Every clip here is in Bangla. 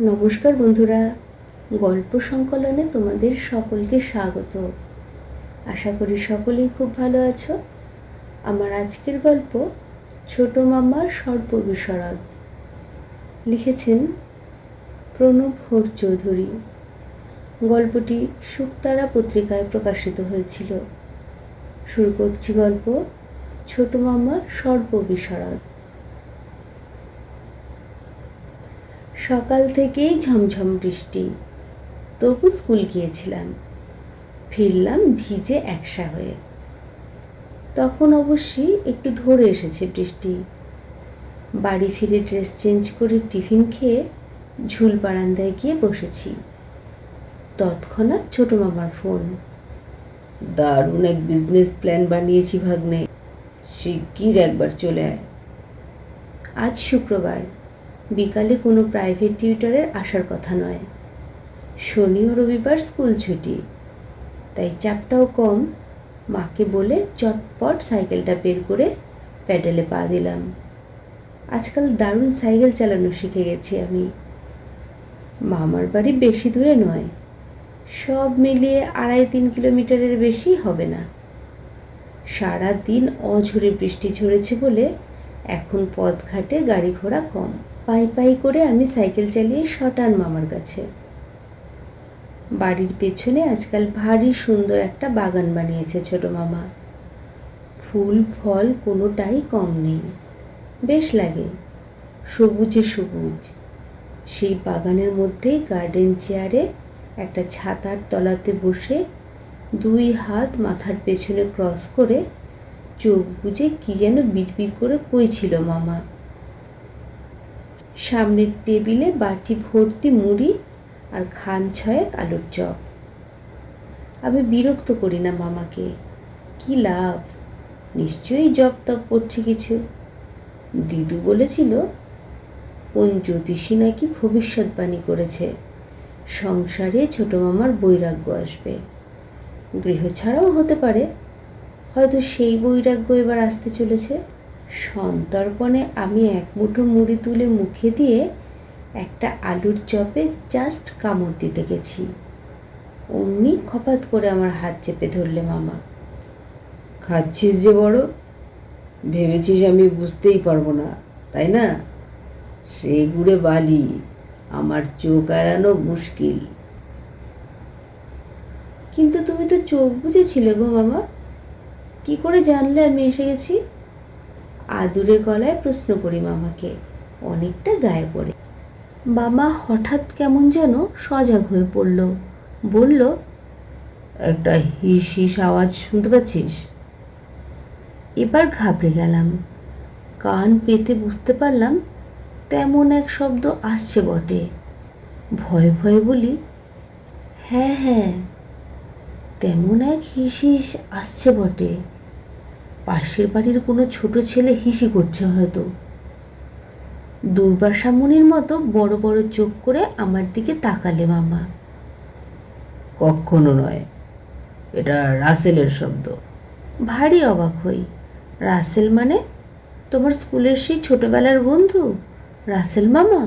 নমস্কার বন্ধুরা, গল্প সংকলনে তোমাদের সকলকে স্বাগত। আশা করি সকলেই খুব ভালো আছো। আমার আজকের গল্প ছোট মামা সর্প বিশরদ। লিখেছেন প্রণব হোর চৌধুরী। গল্পটি শুকতারা পত্রিকায় প্রকাশিত হয়েছিল। শুরু করছি গল্প ছোট মামা সর্প বিশরদ সকাল থেকেই ঝমঝম বৃষ্টি। তবু স্কুল গিয়েছিলাম। ফিরলাম ভিজে একসা হয়ে। তখন অবশ্যই একটু ধরে এসেছে বৃষ্টি। বাড়ি ফিরে ড্রেস চেঞ্জ করে টিফিন খেয়ে ঝুল বারান্দায় গিয়ে বসেছি। তৎক্ষণাৎ ছোট মামার ফোন। দারুণ এক বিজনেস প্ল্যান বানিয়েছি ভাগ্নে। শিগগির একবার চলে আয়। আজ শুক্রবার। বিকালে কোনো প্রাইভেট টিউটরের আসার কথা নয়। শনি ও রবিবার স্কুল ছুটি। তাই চাপটাও কম। মাকে বলে চটপট সাইকেলটা বের করে প্যাডেলে পা দিলাম। আজকাল দারুণ সাইকেল চালানো শিখে গেছি আমি। মামার বাড়ি বেশি দূরে নয়। সব মিলিয়ে আড়াই তিন কিলোমিটারের বেশি হবে না। সারা দিন অঝরে বৃষ্টি ঝরেছে বলে এখন পথঘাটে গাড়ি ঘোড়া কম। পাই পাই করে আমি সাইকেল চালিয়ে শটান মামার কাছে। বাড়ির পেছনে আজকাল ভারী সুন্দর একটা বাগান বানিয়েছে ছোট মামা। ফুল, ফল কোনোটাই কম নেই। বেশ লাগে। সবুজে সবুজ। সেই বাগানের মধ্যে গার্ডেন চেয়ারে একটা ছাতার তলাতে বসে দুই হাত মাথার পেছনে ক্রস করে চোখ বুজে কি যেন বিড়বিড় করে কইছিল মামা। সামনের টেবিলে বাটি ভর্তি মুড়ি আর খান ছয়েক আলুর চপ। আমি বিরক্ত করি না মামাকে। কি লাভ? নিশ্চয়ই জব তপ করছে কিছু। দিদু বলেছিল, কোন জ্যোতিষী নাকি ভবিষ্যৎবাণী করেছে? সংসারে ছোট মামার বৈরাগ্য আসবে। গৃহ ছাড়াও হতে পারে। হয়তো সেই বৈরাগ্য এবার আসতে চলেছে। সন্তর্পণে আমি এক মুঠো মুড়ি তুলে মুখে দিয়ে একটা আলুর চপে জাস্ট কামড় দিতে গেছি। অমনি খপাত করে আমার হাত চেপে ধরলে মামা। খাচ্ছিস যে বড়? ভেবেছিস আমি বুঝতেই পারব না, তাই না? সে গুড়ে বালি, আমার চোখ এড়ানো মুশকিল। কিন্তু তুমি তো চোখ বুঝেছিলে গো মামা। কি করে জানলে আমি এসে গেছি? আদুরে গলায় প্রশ্ন করি মামাকে, অনেকটা গায়ে পড়ে। মামা হঠাৎ কেমন যেন সজাগ হয়ে পড়ল। বলল, একটা হিস হিস আওয়াজ শুনতে পাচ্ছিস? এবার ঘাবড়ে গেলাম। কান পেতে বুঝতে পারলাম তেমন এক শব্দ আসছে বটে। ভয়ে ভয়ে বলি হ্যাঁ হ্যাঁ তেমন এক হিস হিস আসছে বটে। পাশের বাড়ির কোনো ছোট ছেলে হিসি করছে হয়তো। দুর্বাসামনির মতো বড় বড় চোখ করে আমার দিকে তাকালে মামা। কখনো নয় এটা রাসেলের শব্দ। ভারী অবাক হই। রাসেল মানে? তোমার স্কুলের সেই ছোটবেলার বন্ধু? রাসেল মামা?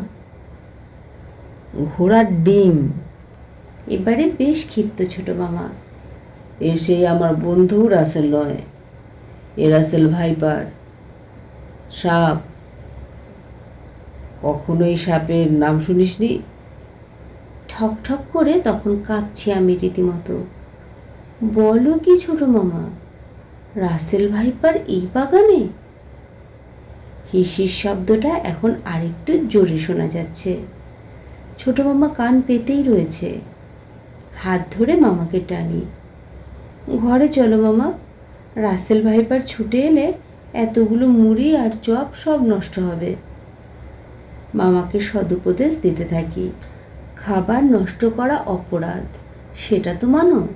ঘোড়ার ডিম। এবারে বেশ ক্ষিপ্ত ছোট মামা। এসে আমার বন্ধু রাসেল নয়। এ রাসেল ভাইপার, সাপ। কখনোই সাপের নাম শুনিসনি? ঠক ঠক করে তখন কাঁপছি আমি রীতিমতো। বলো কি ছোট মামা, রাসেল ভাইপার এই বাগানে? হিসির শব্দটা এখন আরেকটু জোরে শোনা যাচ্ছে। ছোট মামা কান পেতেই রয়েছে। হাত ধরে মামাকে টানি। ঘরে চলো মামা। রাসেল ভাইপার ছুটে এলে এতগুলো মুড়ি আর চপ সব নষ্ট হবে। মামাকে সদুপদেশ দিতে থাকি। খাবার নষ্ট করা অপরাধ সেটা তো মানো।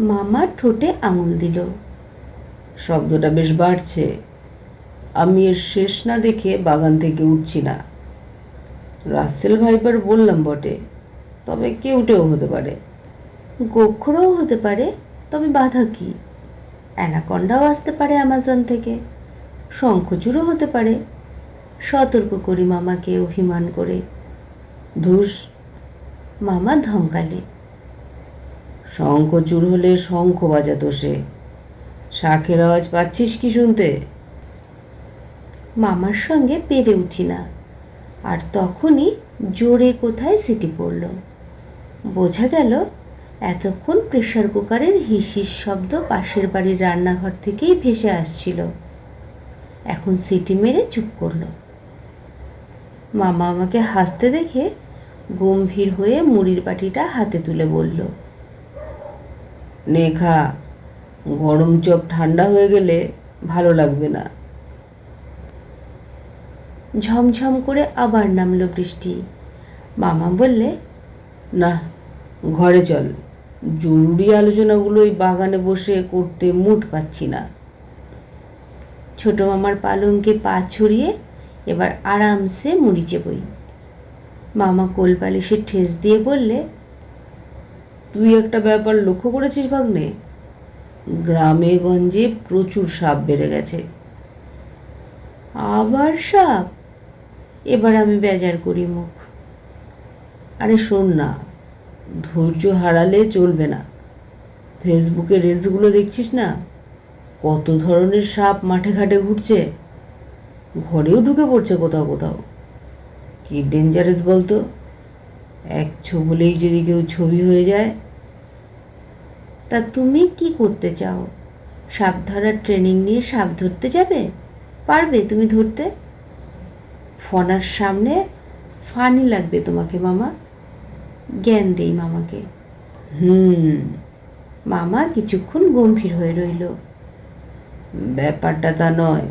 মামা ঠোঁটে আঙুল দিল। শব্দটা বেশ বাড়ছে। আমি এর শেষ না দেখে বাগান থেকে উঠছি না। রাসেল ভাইপার বললাম বটে তবে কেউটেও হতে পারে। গোখরও হতে পারে তবে বাধা কি? অ্যানাকন্ডাও আসতে পারে অ্যামাজন থেকে। শঙ্খচূড়ও হতে পারে। সতর্ক করি মামাকে অভিমান করে। ধুস, মামা ধমকালে। শঙ্খ চুর হলে শঙ্খ বাজাতো সে। শাঁখের আওয়াজ পাচ্ছিস কি শুনতে? মামার সঙ্গে পেরে উঠি না। আর তখনই জোরে কোথায় সিটি পড়ল? বোঝা গেল এতক্ষণ প্রেশার কুকারের হিসির শব্দ পাশের বাড়ির রান্নাঘর থেকেই ভেসে আসছিল। এখন সিটি মেরে চুপ করল। মামা আমাকে হাসতে দেখে গম্ভীর হয়ে মুড়ির বাটিটা হাতে তুলে বলল নে খা গরম চপ ঠান্ডা হয়ে গেলে ভালো লাগবে না। ঝমঝম করে আবার নামলো বৃষ্টি। মামা বললে, না, ঘরে চল। জরুরি আলোচনাগুলো ওই বাগানে বসে করতে মুড পাচ্ছি না। ছোট মামার পালঙ্কে পা ছড়িয়ে এবার আরামসে মুড়ি চেবই মামা কোলপালিশে ঠেস দিয়ে বললে, তুই একটা ব্যাপার লক্ষ্য করেছিস ভাগ্নে? গ্রামে গঞ্জে প্রচুর সাপ বেড়ে গেছে। আবার সাপ? এবার আমি বেজার করি মুখ। আরে শোন না ধৈর্য হারালে চলবে না। ফেসবুকে রিলসগুলো দেখছিস না? কত ধরনের সাপ মাঠে ঘাটে ঘুরছে। ঘরেও ঢুকে পড়ছে কোথাও কোথাও। কি ডেঞ্জারাস বলতো? এক ছবলেই যদি কেউ ছবি হয়ে যায়। তা তুমি কি করতে চাও? সাপ ধরার ট্রেনিং নিয়ে সাপ ধরতে যাবে? পারবে তুমি ধরতে? ফনার সামনে ফানি লাগবে তোমাকে মামা। জ্ঞান দেই মামাকে। হুম। মামা কিছুক্ষণ গম্ভীর হয়ে রইল। ব্যাপারটা তা নয়।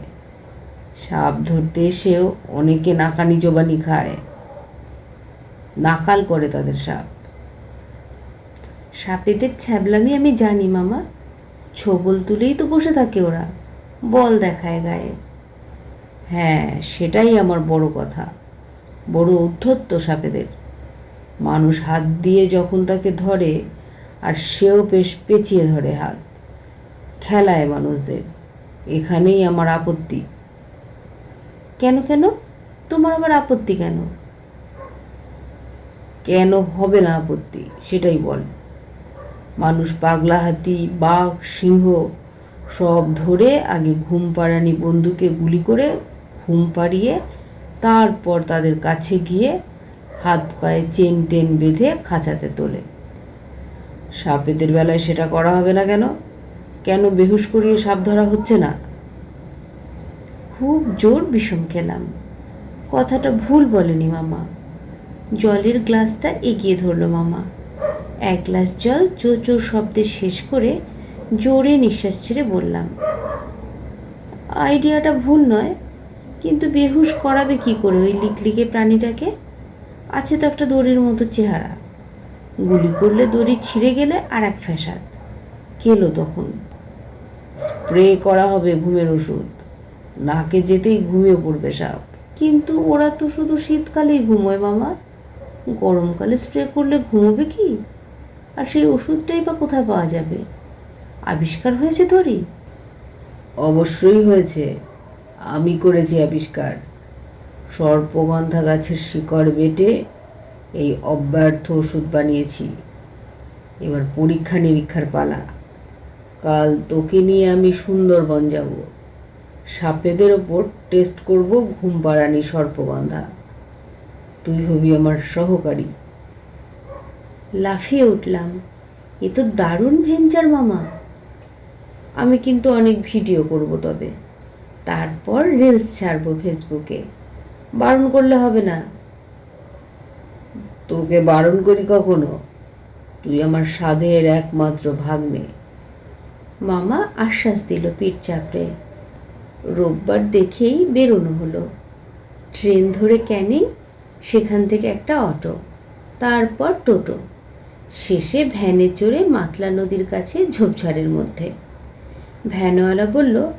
সাপ ধরতে এসেও অনেকে নাকানি জোবানি খায়। নাকাল করে তাদের সাপ। সাপেদের ছ্যাবলামি আমি জানি মামা। ছবল তুলেই তো বসে থাকে ওরা। বল দেখায় গায়ে। হ্যাঁ সেটাই আমার বড় কথা। বড় উদ্ধত্ত সাপেদের। মানুষ হাত দিয়ে যখন তাকে ধরে, আর সেও বেশ পেঁচিয়ে ধরে হাত। খেলায় মানুষদের, এখানেই আমার আপত্তি। কেন কেন? তোমার আবার আপত্তি কেন? কেন হবে না আপত্তি, সেটাই বল। মানুষ পাগলা হাতি, বাঘ, সিংহ সব ধরে আগে ঘুম পাড়ানি বন্ধুকে গুলি করে, ঘুম পাড়িয়ে তারপর তাদের কাছে গিয়ে হাত পায়ে চেন টেন বেঁধে খাঁচাতে তোলে। সাপেদের বেলায় সেটা করা হবে না কেন? কেন বেহুশ করিয়ে সাপ ধরা হচ্ছে না? খুব জোর বিষম খেলাম। কথাটা ভুল বলেনি মামা। জলের গ্লাসটা এগিয়ে ধরলো মামা। এক গ্লাস জল চো চো শব্দে শেষ করে জোরে নিঃশ্বাস ছেড়ে বললাম, আইডিয়াটা ভুল নয়, কিন্তু বেহুশ করাবে কি করে ওই লিকলিকে প্রাণীটাকে? আছে তো একটা দড়ির মতো চেহারা। গুলি করলে দড়ি ছিঁড়ে গেলে আর এক ফ্যাসাদ। কেলো তখন। স্প্রে করা হবে ঘুমের ওষুধ। নাকে যেতেই ঘুমিয়ে পড়বে সাপ। কিন্তু ওরা তো শুধু শীতকালেই ঘুমোয় মামা। গরমকালে স্প্রে করলে ঘুমোবে কি? আর সেই ওষুধটাই বা কোথায় পাওয়া যাবে? আবিষ্কার হয়েছে ধরি অবশ্যই হয়েছে। আমি করেছি আবিষ্কার। সর্পগন্ধা গাছের শিকড় বেটে এই অব্যর্থ ওষুধ বানিয়েছি। এবার পরীক্ষা নিরীক্ষার পালা। কাল তোকে নিয়ে আমি সুন্দরবন যাব। সাপেদের ওপর টেস্ট করব ঘুম পাড়ানি সর্পগন্ধা। তুই হবি আমার সহকারী। লাফিয়ে উঠলাম। এ তো দারুণ ভেঞ্চার মামা। আমি কিন্তু অনেক ভিডিও করব তবে। তারপর রিলস ছাড়বো ফেসবুকে বারণ করলে হবে না। তোকে বারণ করি কখনো? তুই আমার সাধের একমাত্র ভাগ্নে। মামা আশ্বাস দিল পিঠ চাপড়ে। রোববার দেখেই বেরোনো হলো। ট্রেন ধরে ক্যানিং, সেখান থেকে একটা অটো, তারপর টোটো। শেষে ভ্যানে চড়ে মাতলা নদীর কাছে ঝোপঝাড়ের মধ্যে। ভ্যানওয়ালা বলল,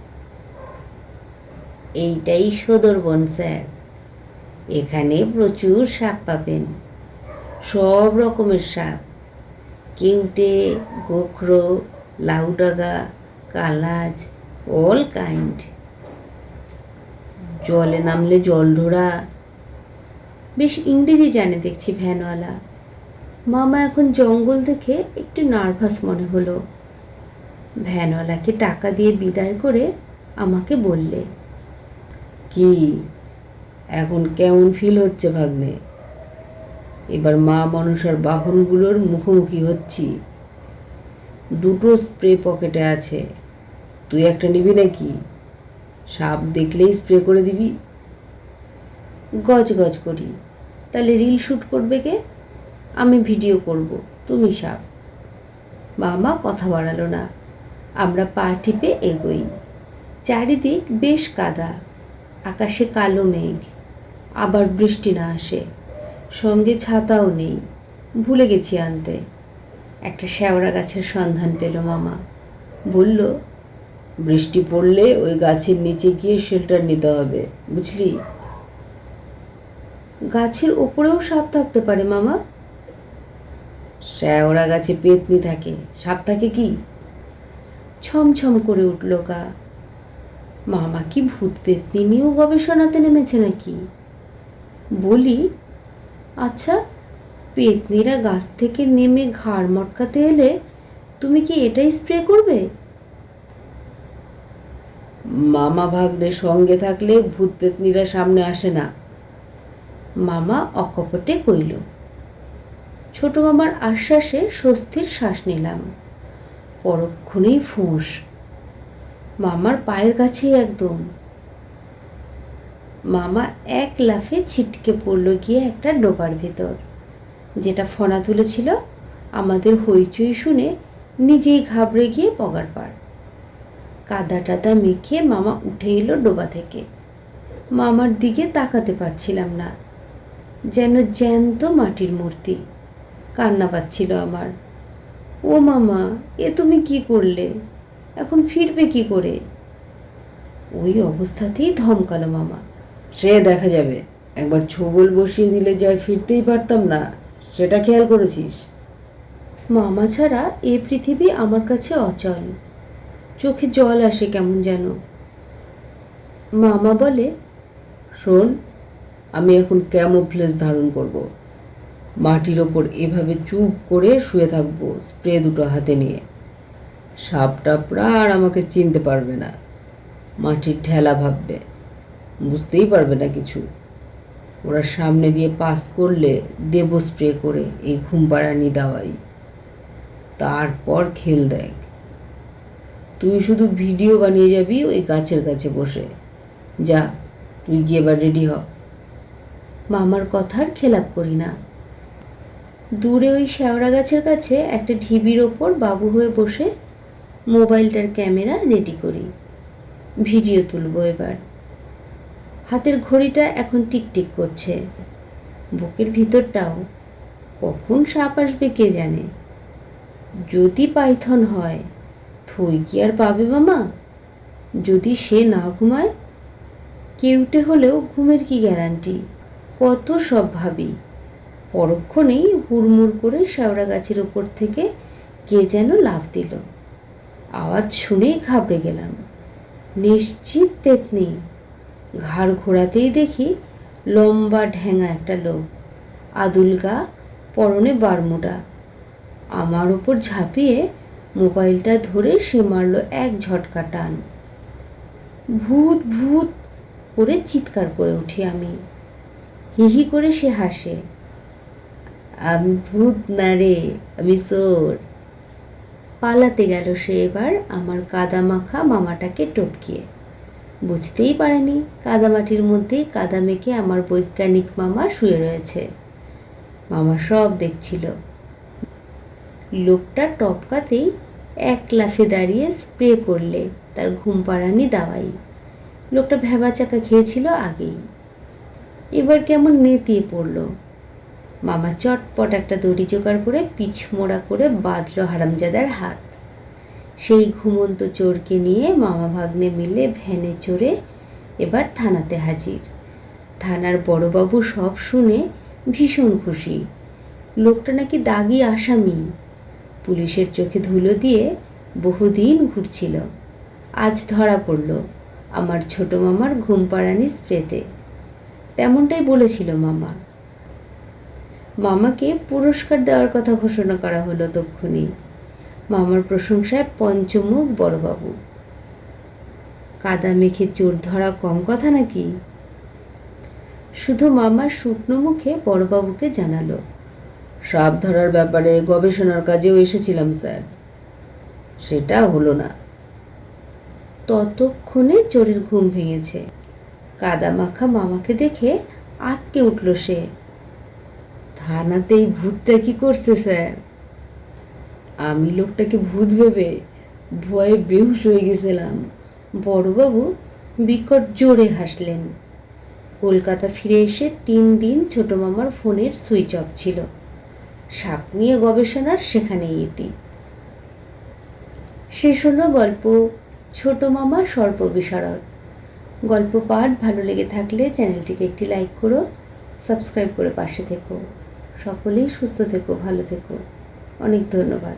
এইটাই সদরবন, স্যার। এখানে প্রচুর সাপ পাবেন। সব রকমের সাপ। কেউটে, গোখরো, লাউডাগা, কালাজ, অল কাইন্ড। জলে নামলে জল ঢোড়া। বেশ ইংরেজি জানে দেখছি ভ্যানওয়ালা। মামা এখন জঙ্গল থেকে একটু নার্ভাস মনে হলো। ভ্যানওয়ালাকে টাকা দিয়ে বিদায় করে আমাকে বললে, কি এখন কেমন ফিল হচ্ছে ভাগ্নে? এবার মা মনসার বাহনগুলোর মুখোমুখি হচ্ছি। দুটো স্প্রে পকেটে আছে। তুই একটা নিবি নাকি? সাপ দেখলেই স্প্রে করে দিবি। গজ গজ করি। তাহলে রিল শ্যুট করবে কে? আমি ভিডিও করব। তুমি সাপ। মামা কথা বাড়ালো না। আমরা পা টিপে এগোই। চারিদিক বেশ কাদা। আকাশে কালো মেঘ। আবার বৃষ্টি না আসে। সঙ্গে ছাতাও নেই। ভুলে গেছি আনতে। একটা শ্যাওড়া গাছের সন্ধান পেল মামা। বলল, বৃষ্টি পড়লে ওই গাছের নিচে গিয়ে শেল্টার নিতে হবে, বুঝলি? গাছের ওপরেও সাপ থাকতে পারে মামা? শ্যাওড়া গাছে পেতনি থাকে। সাপ থাকে কি? ছমছম করে উঠল গা মামা কি ভূত পেতনি? নিয়েও গবেষণাতে নেমেছে নাকি? বলি আচ্ছা পেতনিরা গাছ থেকে নেমে ঘাড় মটকাতে এলে তুমি কি এটাই স্প্রে করবে? মামা ভাগ্নে সঙ্গে থাকলে ভূত পেতনিরা সামনে আসে না। মামা অকপটে কইল। ছোট মামার আশ্বাসে স্বস্তির শ্বাস নিলাম। পরক্ষণেই ফুঁস। মামার পায়ের কাছেই একদম। মামা এক লাফে ছিটকে পড়ল গিয়ে একটা ডোবার ভেতর। যেটা ফনা তুলেছিল, আমাদের হইচই শুনে নিজেই ঘাবড়ে গিয়ে পগার পার কাদা টাদা মেখে মামা উঠে এলো ডোবা থেকে। মামার দিকে তাকাতে পারছিলাম না। যেন জ্যান্ত মাটির মূর্তি। কান্না পাচ্ছিল আমার। ও মামা, এ তুমি কি করলে? এখন ফিরবে কি করে? ওই অবস্থাতেই ধমকালো মামা। সে দেখা যাবে। একবার ছবল বসিয়ে দিলে যে আর ফিরতেই পারতাম না সেটা খেয়াল করেছিস? মামা ছাড়া এ পৃথিবী আমার কাছে অচল। চোখে জল আসে কেমন যেন। মামা বলে শোন আমি এখন ক্যামোফ্লেজ ধারণ করব। মাটির ওপর এভাবে চুপ করে শুয়ে থাকব স্প্রে দুটো হাতে নিয়ে। সাপ টাপরা আর আমাকে চিনতে পারবে না। মাটির ঠেলা ভাববে। বুঝতেই পারবে না কিছু। ওরা সামনে দিয়ে পাস করলে দেব স্প্রে করে এই ঘুম পাড়ানি দাওয়াই। তারপর খেল দেখ। তুই শুধু ভিডিও বানিয়ে যাবি ওই গাছের কাছে বসে। যা, তুই গিয়ে এবার রেডি হ। মামার কথার খেলাপ করি না। দূরে ওই শ্যাওড়া গাছের কাছে একটা ঢিবির ওপর বাবু হয়ে বসে মোবাইলটার ক্যামেরা রেডি করি। ভিডিও তুলবো এবার। হাতের ঘড়িটা এখন টিকটিক করছে। বুকের ভিতরটাও কখন সাপ আসবে কে জানে? যদি পাইথন হয়, থই কি আর পাবে মামা? যদি সে না ঘুমায়, কেউটে হলেও ঘুমের কি গ্যারান্টি? কত সব ভাবি। পরক্ষণেই হুড়মুড় করে শ্যাওড়া গাছের ওপর থেকে কে যেন লাফ দিল। আওয়াজ শুনেই ঘাবড়ে গেলাম। নিশ্চিত পেতনি ঘাড় ঘোরাতেই দেখি লম্বা ঢ্যাঙা একটা লোক। আদুল গা, পরনে বারমুডা। আমার ওপর ঝাঁপিয়ে মোবাইলটা ধরে সে মারলো এক ঝটকা টান। ভূত ভূত করে চিৎকার করে উঠি আমি। হিহি করে সে হাসে। আমি ভূত না রে আমি সোর পালাতে গেল সে এবার আমার কাদা মাখা মামাটাকে টপকিয়ে। বুঝতেই পারেনি। কাদামাটির মধ্যেই কাদা মেখে আমার বৈজ্ঞানিক মামা শুয়ে রয়েছে। মামা সব দেখছিল। লোকটা টপকাতেই এক লাফে দাঁড়িয়ে স্প্রে করলে তার ঘুম পাড়ানি দাওয়াই। লোকটা ভেবা চাকা খেয়েছিল আগেই। এবার কেমন নেতিয়ে পড়ল। মামা চটপট একটা দড়ি জোগাড় করে পিছ মোড়া করে বাঁধল হারামজাদার হাত। সেই ঘুমন্ত চোরকে নিয়ে মামা ভাগ্নে মিলে ভ্যানে চড়ে এবার থানাতে হাজির। থানার বড়বাবু সব শুনে ভীষণ খুশি। লোকটা নাকি দাগি আসামি। পুলিশের চোখে ধুলো দিয়ে বহুদিন ঘুরছিল। আজ ধরা পড়ল আমার ছোট মামার ঘুম পাড়ানি স্প্রেতে। তেমনটাই বলেছিল মামা। মামাকে পুরস্কার দেওয়ার কথা ঘোষণা করা হলো তক্ষুনি। মামার প্রশংসায় পঞ্চমুখ বড়বাবু। কাদা মেখে চোর ধরা কম কথা নাকি? শুধু মামার শুকনো মুখে বড়বাবুকে জানালো। সাপ ধরার ব্যাপারে গবেষণার কাজেও এসেছিলাম, স্যার। সেটা হলো না। ততক্ষণে চোরের ঘুম ভেঙেছে। কাদা মাখা মামাকে দেখে আটকে উঠল সে। থানাতেই ভূতটা কি করছে, স্যার? আমি লোকটাকে ভূত ভেবে ভয়ে বেহুশ হয়ে গেছিলাম। বড়বাবু বিকট জোরে হাসলেন। কলকাতা ফিরে এসে তিন দিন ছোট মামার ফোনের সুইচ অফ ছিল। সাপ নিয়ে গবেষণার সেখানেই ইতি। শেষ হলো গল্প ছোট মামা সর্প বিশারদ। গল্প পাঠ ভালো লেগে থাকলে চ্যানেলটিকে একটি লাইক করো, সাবস্ক্রাইব করে পাশে থেকো। সকলেই সুস্থ থেকো, ভালো থেকো। অনেক ধন্যবাদ।